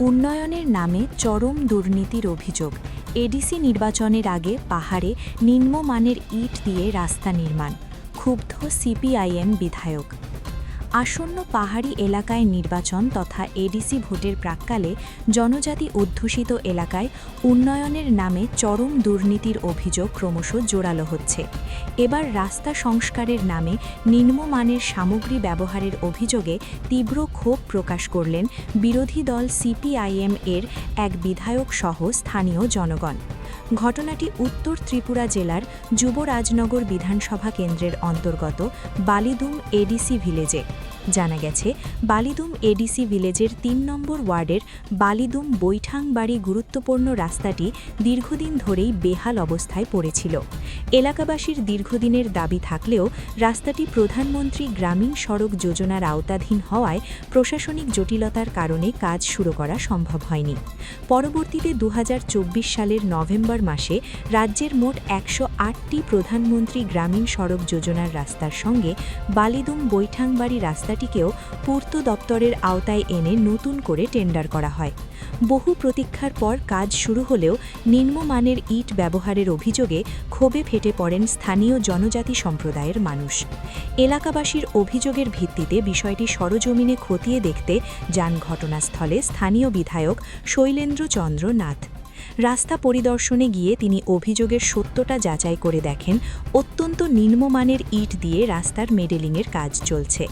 উন্নয়নের নামে চরম দুর্নীতির অভিযোগ। এডিসি নির্বাচনের আগে পাহাড়ে নিম্নমানের ইট দিয়ে রাস্তা নির্মাণ। ক্ষুব্ধ সিপিআইএম বিধায়ক। আসন্ন পাহাড়ি এলাকায় নির্বাচন তথা এডিসি ভোটের প্রাক্কালে জনজাতি অধ্যুষিত এলাকায় উন্নয়নের নামে চরম দুর্নীতির অভিযোগ ক্রমশ জোরালো হচ্ছে। এবার রাস্তা সংস্কারের নামে নিম্নমানের সামগ্রী ব্যবহারের অভিযোগে তীব্র ক্ষোভ প্রকাশ করলেন বিরোধী দল সিপিআইএম এর এক বিধায়ক সহ স্থানীয় জনগণ। ঘটনাটি উত্তর ত্রিপুরা জেলার যুবরাজনগর বিধানসভা কেন্দ্রের অন্তর্গত বালিদুম এডিসি ভিলেজে। জানা গেছে, বালিদুম এডিসি ভিলেজের তিন নম্বর ওয়ার্ডের বালিদুম বৈঠাংবাড়ি গুরুত্বপূর্ণ রাস্তাটি দীর্ঘদিন ধরেই বেহাল অবস্থায় পড়েছিল। এলাকাবাসীর দীর্ঘদিনের দাবি থাকলেও রাস্তাটি প্রধানমন্ত্রী গ্রামীণ সড়ক যোজনার আওতাধীন হওয়ায় প্রশাসনিক জটিলতার কারণে কাজ শুরু করা সম্ভব হয়নি। পরবর্তীতে দু হাজার চব্বিশ সালের নভেম্বর মাসে রাজ্যের মোট একশো আটটি প্রধানমন্ত্রী গ্রামীণ সড়ক যোজনার রাস্তার সঙ্গে বালিদুম বৈঠাংবাড়ি রাস্তাটিকেও পূর্ত দপ্তরের আওতায় এনে নতুন করে টেন্ডার করা হয়। বহু প্রতীক্ষার পর কাজ শুরু হলেও নিম্নমানের ইট ব্যবহারের অভিযোগে ক্ষোভে ফেটে পড়েন স্থানীয় জনজাতি সম্প্রদায়ের মানুষ। এলাকাবাসীর অভিযোগের ভিত্তিতে বিষয়টি সরজমিনে খতিয়ে দেখতে যান ঘটনাস্থলে স্থানীয় বিধায়ক শৈলেন্দ্র চন্দ্র নাথ। রাস্তা পরিদর্শনে গিয়ে তিনি অভিযোগের সত্যটা যাচাই করে দেখেন, অত্যন্ত নিম্নমানের ইট দিয়ে রাস্তার মেডেলিংয়ের কাজ চলছে।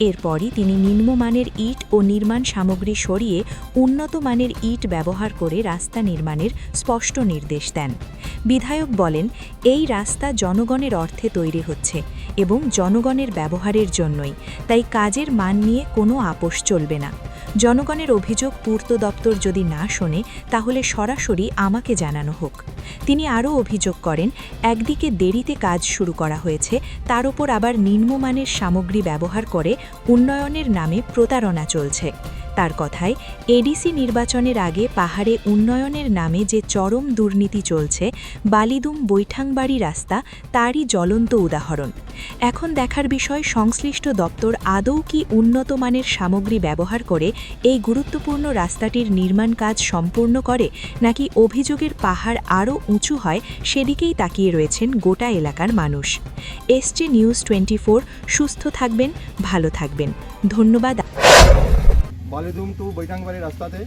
এরপরই তিনি নিম্নমানের ইট ও নির্মাণ সামগ্রী সরিয়ে উন্নত মানের ইট ব্যবহার করে রাস্তা নির্মাণের স্পষ্ট নির্দেশ দেন। বিধায়ক বলেন, এই রাস্তা জনগণের অর্থে তৈরি হচ্ছে এবং জনগণের ব্যবহারের জন্যই, তাই কাজের মান নিয়ে কোনো আপোষ চলবে না। জনগণের অভিযোগ পূর্ত দপ্তর যদি না শোনে, তাহলে সরাসরি আমাকে জানানো হোক। তিনি আরও অভিযোগ করেন, একদিকে দেরিতে কাজ শুরু করা হয়েছে, তার ওপর আবার নিম্নমানের সামগ্রী ব্যবহার করে উন্নয়নের নামে প্রতারণা চলছে। তার কথায়, এডিসি নির্বাচনের আগে পাহাড়ে উন্নয়নের নামে যে চরম দুর্নীতি চলছে, বালিদুম বৈঠাংবাড়ি রাস্তা তারই জ্বলন্ত উদাহরণ। এখন দেখার বিষয়, সংশ্লিষ্ট দপ্তর আদৌ কি উন্নত মানের সামগ্রী ব্যবহার করে এই গুরুত্বপূর্ণ রাস্তাটির নির্মাণ কাজ সম্পূর্ণ করে, নাকি অভিযোগের পাহাড় আরও উঁচু হয় সেদিকেই তাকিয়ে রয়েছেন গোটা এলাকার মানুষ? এসটি নিউজ টোয়েন্টি সুস্থ থাকবেন, ভালো থাকবেন। ধন্যবাদ। বালিদুম টু বৈঠাংবাড়ি রাস্তাতে।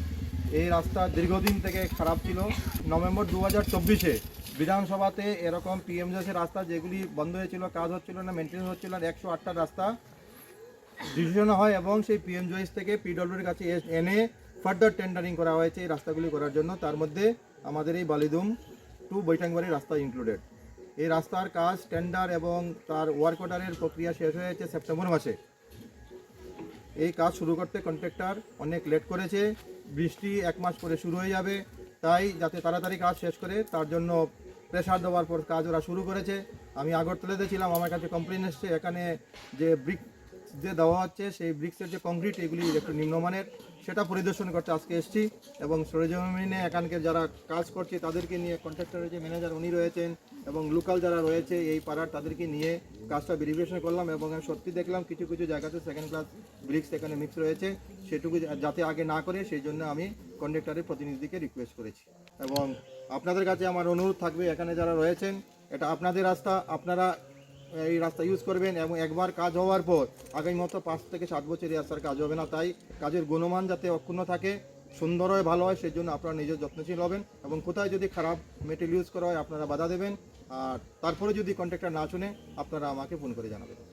এই রাস্তা দীর্ঘদিন থেকে খারাপ ছিল। নভেম্বর দু হাজার চব্বিশে বিধানসভাতে এরকম পিএমজেসের রাস্তা যেগুলি বন্ধ হয়েছিল, কাজ হচ্ছিল না মেনটেন্স হচ্ছিল না, একশো আটটা রাস্তা ডিসিশন হয় এবং সেই পিএমজেএস থেকে পিডব্লিউর কাছে এনে ফার্দার টেন্ডারিং করা হয়েছে এই রাস্তাগুলি করার জন্য। তার মধ্যে আমাদের এই বালিদুম টু বৈঠাংবাড়ি রাস্তা ইনক্লুডেড এই রাস্তার কাজ টেন্ডার এবং তার ওয়ার্ক অর্ডারের প্রক্রিয়া শেষ হয়েছে সেপ্টেম্বর মাসে। এই কাজ শুরু করতে কন্ট্রাক্টর অনেক লেট করেছে, বৃষ্টি এক মাস পরে শুরু হয়ে যাবে, তাই যাতে তাড়াতাড়ি কাজ শেষ করে তার জন্য প্রেশার দেওয়ার পর কাজ ওরা শুরু করেছে। আমি আগরতলাতে ছিলাম, আমার কাছে কমপ্লেন এসছে, এখানে যে ব্রিক যে দেওয়া হচ্ছে, সেই ব্রিক্সের যে কংক্রিট এগুলি একটু নিম্নমানের, সেটা পরিদর্শন করতে আজকে এসেছি এবং সরেজমিনে এখানকে যারা কাজ করছে, তাদেরকে নিয়ে কন্ট্রাক্টরের যে ম্যানেজার উনি রয়েছেন। এবং লোকাল যারা রয়েছে এই পাড়ার, তাদেরকে নিয়ে কাজটা ভেরিফিকেশন করলাম এবং আমি সত্যি দেখলাম কিছু কিছু জায়গাতে সেকেন্ড ক্লাস ব্রিক্স এখানে মিক্স রয়েছে। সেটুকু যাতে আগে না করে, সেই জন্য আমি কন্ডাক্টারের প্রতিনিধিকে রিকোয়েস্ট করেছি। এবং আপনাদের কাছে আমার অনুরোধ থাকবে, এখানে যারা রয়েছেন, এটা আপনাদের রাস্তা, আপনারা এই রাস্তা ইউজ করবেন এবং একবার কাজ হওয়ার পর, আগামী মতো পাঁচ থেকে সাত বছর এই রাস্তার কাজ হবে না। তাই কাজের গুণমান যাতে অক্ষুণ্ণ থাকে সুন্দর হয়, ভালো হয়, সেই জন্য আপনারা নিজের যত্নশীল হবেন এবং কোথায় যদি খারাপ মেটেরিয়াল ইউজ করা হয়, আপনারা বাধা দেবেন। আর তারপরে যদি কন্ট্রাক্টর না শুনে, আপনারা আমাকে ফোন করে জানাবেন।